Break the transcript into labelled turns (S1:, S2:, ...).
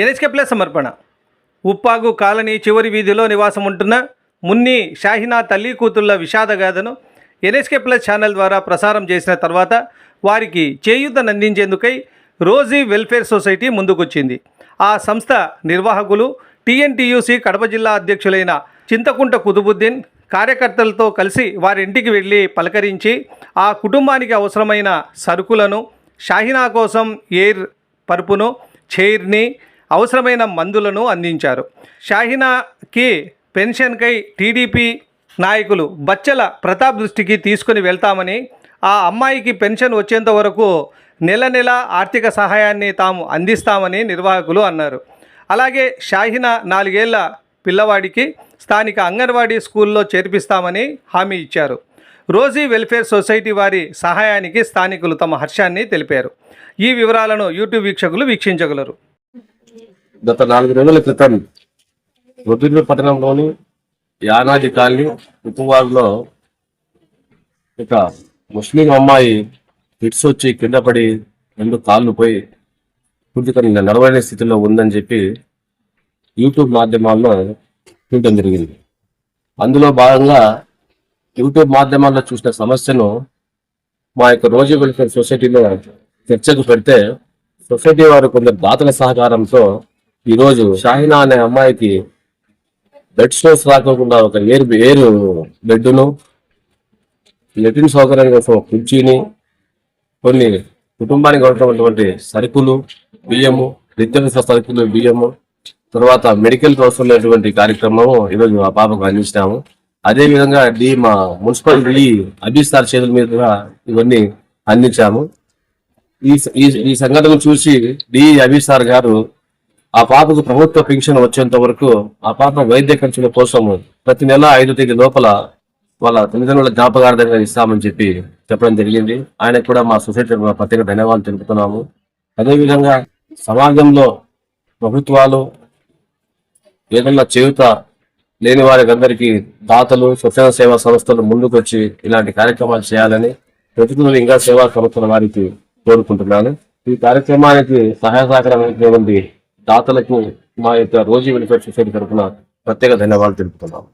S1: NHK plus సమర్పణ. ఉప్పాగు colony చివరి వీధిలో నివాసం ఉంటున్న మున్ని షాహినా తల్లి కూతుళ్ళ విషాదగాథను ఎన్హెచ్కే ప్లస్ ఛానల్ ద్వారా ప్రసారం చేసిన తర్వాత వారికి చేయూతనందించేందుకై రోజీ వెల్ఫేర్ సొసైటీ ముందుకొచ్చింది. ఆ సంస్థ నిర్వాహకులు టీఎన్టీయూసీ కడప జిల్లా అధ్యక్షులైన చింతకుంట కుతుబుద్దీన్ కార్యకర్తలతో కలిసి వారి ఇంటికి వెళ్ళి పలకరించి ఆ కుటుంబానికి అవసరమైన సరుకులను షాహినా కోసం ఎయిర్ పరుపును చైర్ని అవసరమైన మందులను అందించారు. షాహినాకి పెన్షన్కై టీడీపీ నాయకులు బచ్చల ప్రతాప్ దృష్టికి తీసుకుని వెళ్తామని ఆ అమ్మాయికి పెన్షన్ వచ్చేంత వరకు నెల నెల ఆర్థిక సహాయాన్ని తాము అందిస్తామని నిర్వాహకులు అన్నారు. అలాగే షాహినా నాలుగేళ్ళ పిల్లవాడికి స్థానిక అంగన్వాడీ స్కూల్లో చేర్పిస్తామని హామీ ఇచ్చారు. రోజీ వెల్ఫేర్ సొసైటీ వారి సహాయానికి స్థానికులు తమ హర్షాన్ని తెలిపారు. ఈ వివరాలను యూట్యూబ్ వీక్షకులు వీక్షించగలరు.
S2: గత నాలుగు రోజుల క్రితం రుద్రూరు పట్టణంలోని యానాది కాలనీ ఉప్పువారులో ఇక ముస్లిం అమ్మాయి హిట్స్ వచ్చి కింద పడి రెండు కాళ్ళు పోయి పూర్తిగా నడవలేని స్థితిలో ఉందని చెప్పి యూట్యూబ్ మాధ్యమాల్లో చూడటం జరిగింది. అందులో భాగంగా యూట్యూబ్ మాధ్యమాల్లో చూసిన సమస్యను మా యొక్క రోజు వెల్ఫేర్ సొసైటీలో చర్చకు పెడితే సొసైటీ వారు కొందరు దాతల సహకారంతో ఈరోజు షాహినా అనే అమ్మాయికి బెడ్ స్టోర్స్ రాకోకుండా ఒక ఏర్ ఏరు బెడ్ను లెటిన్ సౌకర్యం కోసం కుర్చీని కొన్ని కుటుంబానికి అవసరమైనటువంటి సరుకులు బియ్యము నిత్యావసర సరుకులు బియ్యము తర్వాత మెడికల్ అవసరమైనటువంటి కార్యక్రమము ఈరోజు ఆ పాపకు అందించినాము. అదే విధంగా డి మా మున్సిపల్ డి అభిస్తార్ చేతుల మీదుగా ఇవన్నీ అందించాము. ఈ ఈ సంఘటన చూసి డి అభిస్తార్ గారు ఆ పాపకు ప్రభుత్వ పెన్షన్ వచ్చేంత వరకు ఆ పాప వైద్య ఖర్చుల కోసం ప్రతి నెల ఐదు తేదీ లోపల వాళ్ళ తల్లిదండ్రుల జ్ఞాపకార్థంగా ఇస్తామని చెప్పి చెప్పడం జరిగింది. ఆయనకు కూడా మా సొసైటీ ప్రత్యేక ధన్యవాదాలు తెలుపుతున్నాము. అదేవిధంగా సమాజంలో ప్రభుత్వాలు ఏదన్నా చేయుత లేని వారికి అందరికీ దాతలు స్వచ్ఛంద సేవా సంస్థలు ముందుకొచ్చి ఇలాంటి కార్యక్రమాలు చేయాలని ప్రతినిధులు ఇంకా సేవా సంస్థల వారికి కోరుకుంటున్నాను. ఈ కార్యక్రమానికి సహాయ సహకారం దాతలకు మా యొక్క రోజీ వెల్ఫేర్ సొసైటీ తరఫున ప్రత్యేక ధన్యవాదాలు తెలుపుతున్నాము